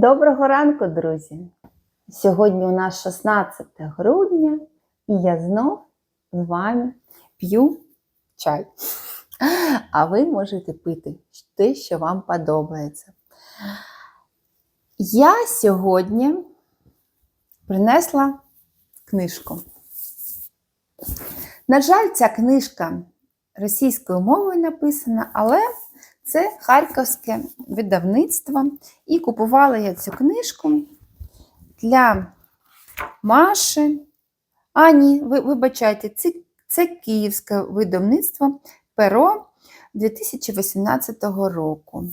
Доброго ранку, друзі! Сьогодні у нас 16 грудня, і я знов з вами п'ю чай. А ви можете пити те, що вам подобається. Я сьогодні принесла книжку. На жаль, ця книжка російською мовою написана, але це харківське видавництво. І купувала я цю книжку для Маші. А, ні, ви, вибачайте, це, це київське видавництво Перо 2018 року.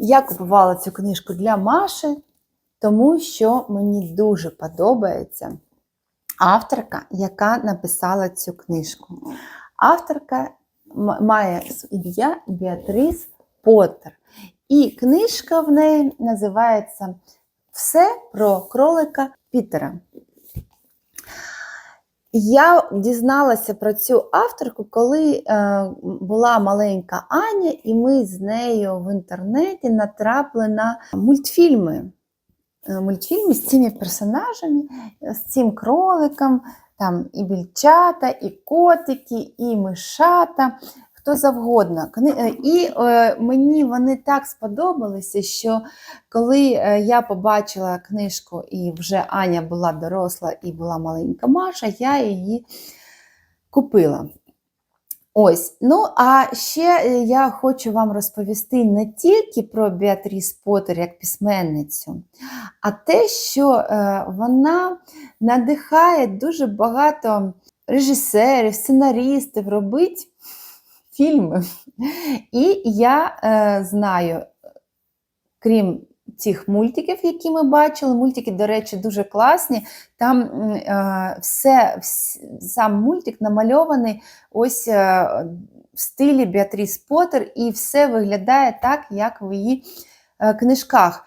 Я купувала цю книжку для Маші, тому що мені дуже подобається авторка, яка написала цю книжку. Авторка має ім'я Біатріс Поттер. І книжка в неї називається Все про кролика Пітера. Я дізналася про цю авторку, коли е, була маленька Аня, і ми з нею в інтернеті натрапили на мультфільми. Мультфільми з цими персонажами, з цим кроликом, там і більчата, і котики, і мишата, хто завгодно. І е, мені вони так сподобалися, що коли е, я побачила книжку, і вже Аня була доросла і була маленька Маша, я її купила. Ось, ну а ще е, я хочу вам розповісти не тільки про Біатріс Поттер як письменницю, а те, що е, вона надихає дуже багато режисерів, сценаристів робити фільми. І я е, знаю, крім цих мультиків, які ми бачили, мультики, до речі, дуже класні. Там е, все, сам мультик намальований ось е, в стилі Біатріс Поттер, і все виглядає так, як в її е, книжках.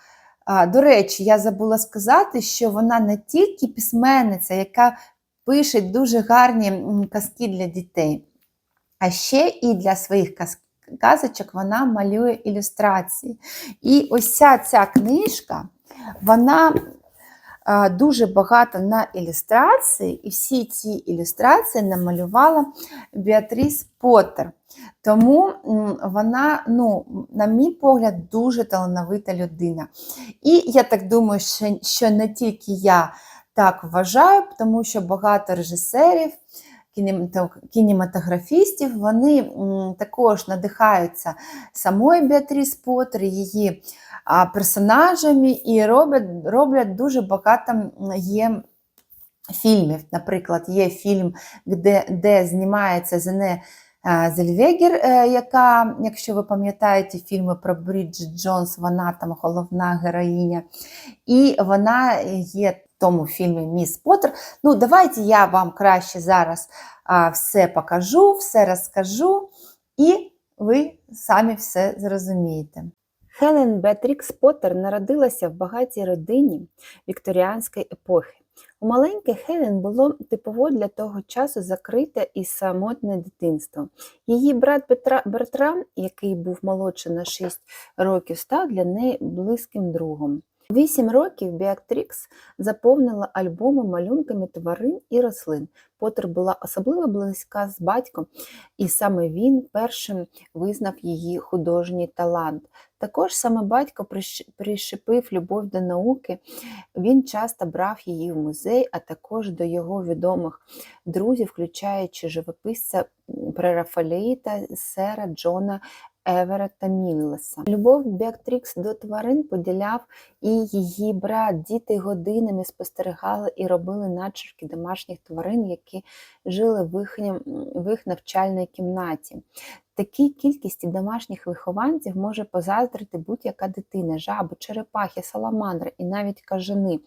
До речі, я забула сказати, що вона не тільки письменниця, яка пише дуже гарні казки для дітей, а ще і для своїх казочок вона малює ілюстрації. І ось ця, книжка, вона дуже багато на ілюстрації, і всі ці ілюстрації намалювала Біатріс Поттер. Тому вона, ну, на мій погляд, дуже талановита людина. І я так думаю, що не тільки я так вважаю, тому що багато режисерів, кінематографістів, вони також надихаються самою Біатріс Поттер, її персонажами і роблять, роблять дуже багато є. Фільмів, наприклад, є фільм, де де знімається Зене Зельвегер, е, яка, якщо ви пам'ятаєте фільми про Бріджит Джонс, вона там головна героїня. І вона є тому фільмі Міс Поттер. Ну, давайте я вам краще зараз а, все покажу, все розкажу, і ви самі все зрозумієте. Хелен Беатрікс Поттер народилася в багатій родині вікторіанської епохи. У маленькій Хелен було типово для того часу закрите і самотне дитинство. Її брат Петра Бертран, який був молодший на 6 років, став для неї близьким другом. Вісім років Біатрікс заповнила альбоми малюнками тварин і рослин. Поттер була особливо близька з батьком, і саме він першим визнав її художній талант. Також саме батько прищепив любов до науки, він часто брав її в музей, а також до його відомих друзів, включаючи живописця прерафалеїта сера Джона Еверета Мінлеса. Любов Беатрікс до тварин поділяв і її брат. Діти годинами спостерігали і робили начерки домашніх тварин, які жили в їх, в їх навчальній кімнаті. Такій кількості домашніх вихованців може позаздрити будь-яка дитина, жаби, черепахи, саламандри і навіть кажани,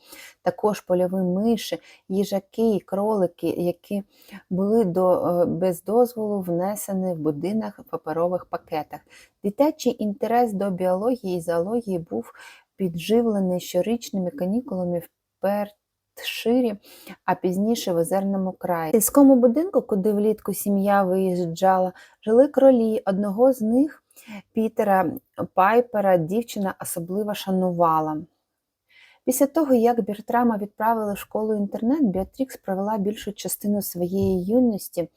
також польові миші, їжаки і кролики, які були до, е, без дозволу внесені в будинок в паперових пакетах. Дитячий інтерес до біології і зоології був підживлений щорічними канікулами в Перт. Ширі, а пізніше в озерному краї. В сільському будинку, куди влітку сім'я виїжджала, жили кролі. Одного з них Пітера Пайпера дівчина особливо шанувала. Після того, як Бертрама відправили в школу інтернет, Біатрікс провела більшу частину своєї юності,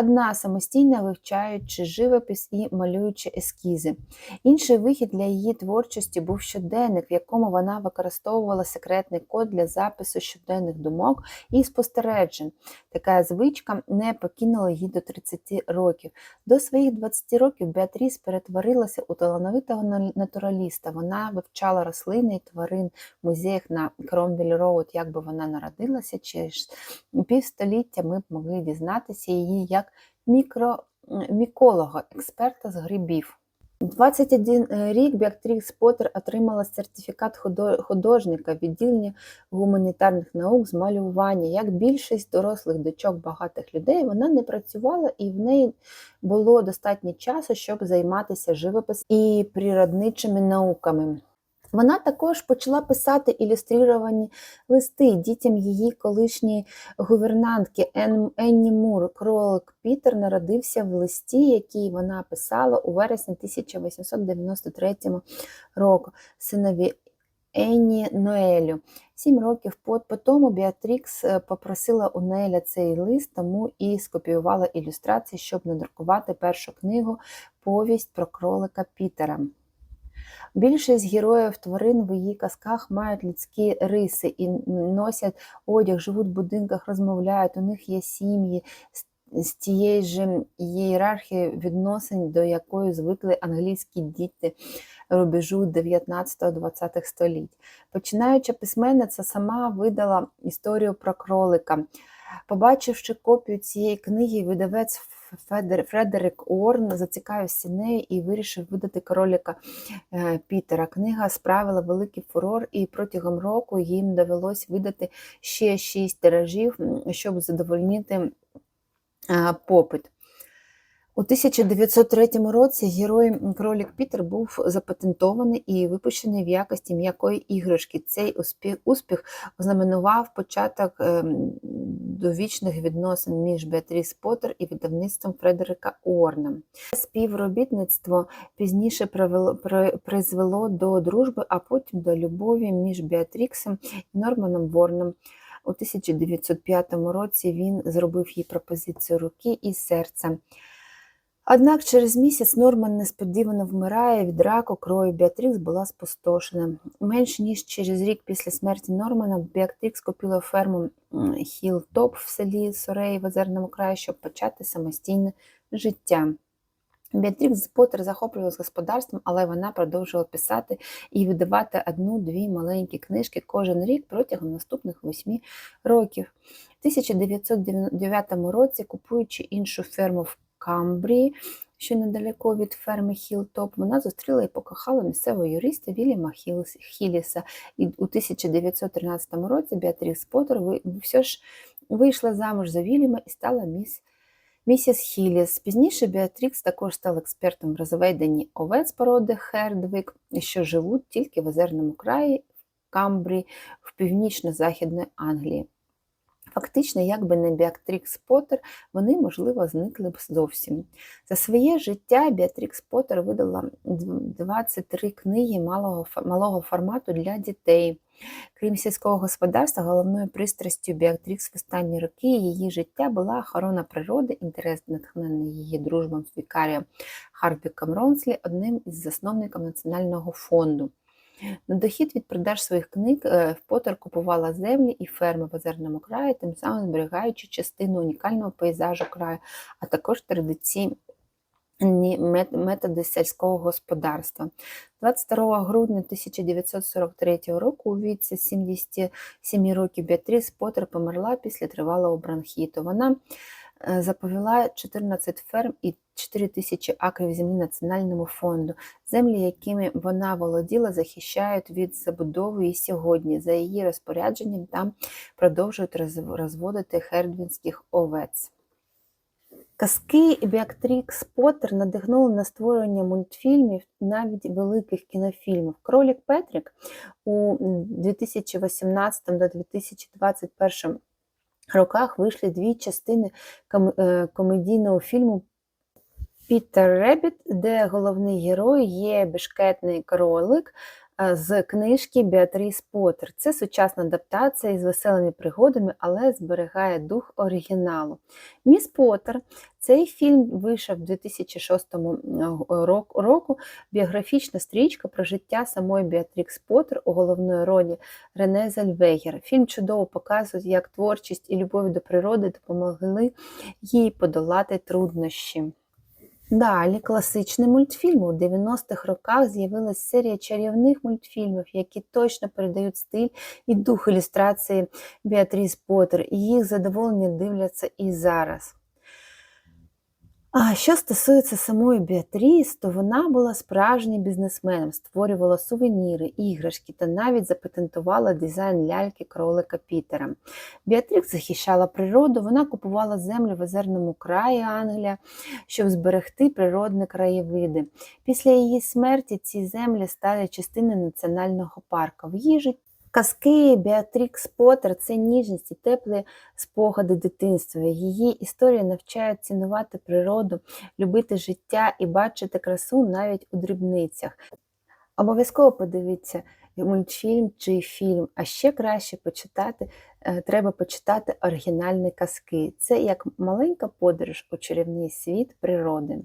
одна самостійно вивчаючи живопис і малюючи ескізи. Інший вихід для її творчості був щоденник, в якому вона використовувала секретний код для запису щоденних думок і спостережень. Така звичка не покинула її до 30 років. До своїх 20 років Беатріс перетворилася у талановитого натураліста. Вона вивчала рослини і тварин в музеях на Кромвіль Роуд, як би вона народилася, через півстоліття ми б могли дізнатися її як мікроміколога, експерта з грибів. У 21 рік Біатрікс Поттер отримала сертифікат художника відділення гуманітарних наук з малювання. Як більшість дорослих дочок багатих людей, вона не працювала і в неї було достатньо часу, щоб займатися живописом і природничими науками. Вона також почала писати ілюстровані листи дітям її колишньої гувернантки Енні Мур. Кролик Пітер народився в листі, який вона писала у вересні 1893 року синові Енні Ноелю. Сім років по тому Біатрікс е, попросила у Неля цей лист, тому і скопіювала ілюстрації, щоб надрукувати першу книгу Повість про кролика Пітера. Більшість героїв тварин в її казках мають людські риси і носять одяг, живуть в будинках, розмовляють, у них є сім'ї з тієї ж ієрархії відносин, до якої звикли англійські діти рубежу 19-20 століть. Починаюча письменниця сама видала історію про кролика. Побачивши копію цієї книги, видавець Фредерик Орн зацікавився нею і вирішив видати короліка е, Пітера. Книга справила великий фурор, і протягом року їм довелось видати ще шість тиражів, щоб задовольнити е, попит. У 1903 році герой кролік Пітер був запатентований і випущений в якості м'якої іграшки. Цей успіх успіх ознаменував початок ем, довічних відносин між Беатріс Поттер і видавництвом Фредерика Уорна. Співробітництво пізніше призвело до дружби, а потім до любові між Беатріксом і Норманом Ворном. У 1905 році він зробив їй пропозицію руки і серця. Однак через місяць Норман несподівано вмирає від раку крою Біатрікс була спустошена. Менш ніж через рік після смерті Нормана Біатрікс купила ферму Хілтоп в селі Сореї в Озерному краї, щоб почати самостійне життя. Біатрікс Поттер захоплювалася господарством, але вона продовжувала писати і видавати одну-дві маленькі книжки кожен рік протягом наступних восьми років. У 1909 році, купуючи іншу ферму в Камбрії, що недалеко від ферми Хілтоп, вона зустріла і покохала місцевого юриста Вільяма Хіліса. І у 1913 році Біатріс Поттер все ж вийшла замуж за Вільяма і стала міс. Місіс Хіліс. Пізніше Біатрікс також стала експертом в розведенні овець породи Хердвик, що живуть тільки в озерному краї, в Камбрії, в північно-західної Англії. Фактично, якби не Біатрікс Поттер, вони, можливо, зникли б зовсім. За своє життя Біатрікс Поттер видала 23 книги малого малого формату для дітей. Крім сільського господарства, головною пристрастю Біатрікс в останні роки її життя була охорона природи, інтерес натхнений її дружбом з вікарієм Хардвіком Ронслі, одним із засновників Національного фонду. На дохід від продаж своїх книг е, Поттер купувала землі і ферми в озерному краї, тим самим зберігаючи частину унікального пейзажу краю, а також традиційні методи сільського господарства. 22 грудня 1943 року у віці 77 років Біатріс Поттер померла після тривалого бронхіту. Вона заповіла 14 ферм і 4 тисячі акрів землі Національному фонду. Землі, якими вона володіла, захищають від забудови і сьогодні. За її розпорядженням там продовжують розводити хердвінських овець. Казки Біактрікс Поттер надихнули на створення мультфільмів, навіть великих кінофільмів. Кролік Петрік у 2018 до 2021 роках вийшли дві частини е, комедійного фільму Пітер Ребіт, де головний герой є бешкетний кролик з книжки Біатріс Поттер. Це сучасна адаптація із веселими пригодами, але зберігає дух оригіналу. Міс Поттер цей фільм вийшов у 2006 року. Біографічна стрічка про життя самої Біатрікс Поттер у головної ролі Рене Зельвегер. Фільм чудово показує, як творчість і любов до природи допомогли їй подолати труднощі. Далі класичний мультфільм. У 90-х роках з'явилася серія чарівних мультфільмів, які точно передають стиль і дух ілюстрації Біатріс Поттер, і їх задоволення дивляться і зараз. А що стосується самої Біатріс, то вона була справжнім бізнесменом, створювала сувеніри, іграшки та навіть запатентувала дизайн ляльки кролика Пітера. Біатрікс захищала природу, вона купувала землю в озерному краї Англія, щоб зберегти природні краєвиди. Після її смерті ці землі стали частиною національного парку. В її житті Казки Біатрікс Поттер – це ніжність і теплі спогади дитинства. Її історії навчають цінувати природу, любити життя і бачити красу навіть у дрібницях. Обов'язково подивіться мультфільм чи фільм, а ще краще почитати, е, треба почитати оригінальні казки. Це як маленька подорож у чарівний світ природи.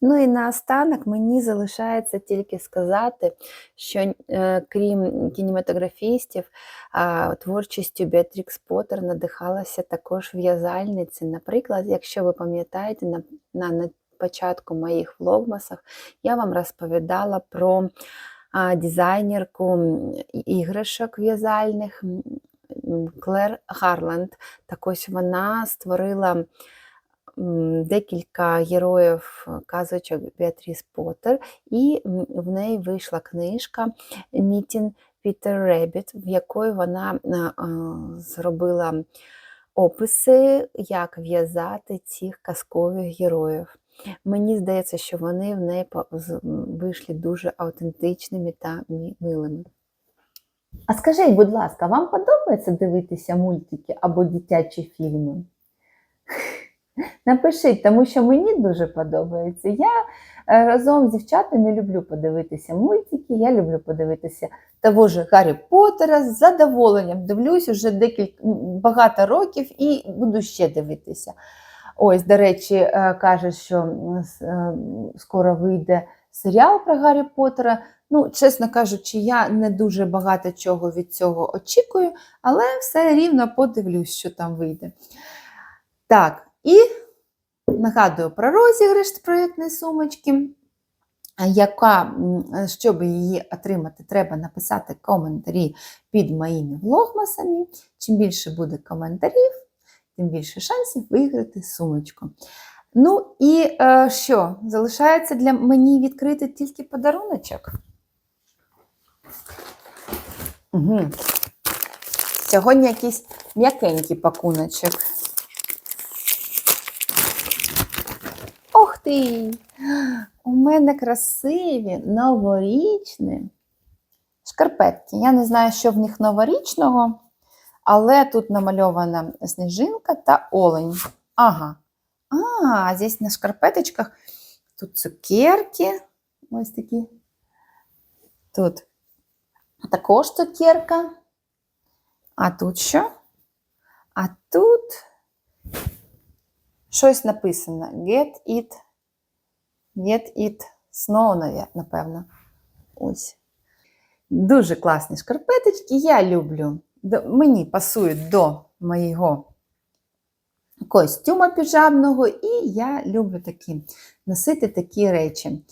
Ну і наостанок мені залишається тільки сказати, що е, крім кінематографістів, а, творчістю Біатрікс Поттер надихалася також в'язальниці. Наприклад, якщо ви пам'ятаєте, на, на, на початку моїх влогмасах я вам розповідала про а, дизайнерку іграшок в'язальних Клер Гарланд. Так ось вона створила декілька героїв казочок Біатріс Поттер, і в неї вийшла книжка Мітін Пітер Ребіт, в якої вона е, е, зробила описи, як в'язати цих казкових героїв. Мені здається, що вони в неї вийшли дуже аутентичними та милими. А скажіть, будь ласка, вам подобається дивитися мультики або дитячі фільми? Напишіть, тому що мені дуже подобається. Я е, разом з дівчатами люблю подивитися мультики, я люблю подивитися того ж Гаррі Поттера з задоволенням дивлюсь уже декілька багато років і буду ще дивитися. Ось, до речі, е, каже, що е, скоро вийде серіал про Гаррі Поттера. Ну, чесно кажучи, я не дуже багато чого від цього очікую, але все рівно подивлюсь, що там вийде. Так, і нагадую про розіграш проєктної сумочки яка, щоб її отримати, треба написати коментарі під моїми влогмасами. Чим більше буде коментарів, тим більше шансів виграти сумочку. Ну і е, що? Залишається для мені відкрити тільки подаруночок. Угу. Сьогодні якийсь м'якенький пакуночок. Ти! У мене красиві новорічні шкарпетки. Я не знаю, що в них новорічного, але тут намальована сніжинка та олень. Ага. А, здесь на шкарпеточках тут цукерки. Ось такі. Тут також цукерка. А тут що? А тут щось написано. Get it Get It Snow, напевно. Ось. Дуже класні шкарпеточки. Я люблю. Мені пасують до моєго костюма піжамного, і я люблю такі, носити такі речі.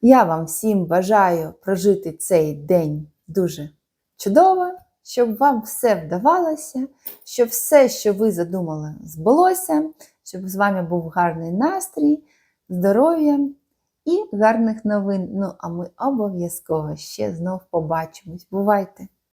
Я вам всім бажаю прожити цей день дуже чудово, щоб вам все вдавалося, щоб все, що ви задумали, збулося, щоб з вами був гарний настрій здоров'я і гарних новин. Ну, а ми обов'язково ще знов побачимось. Бувайте!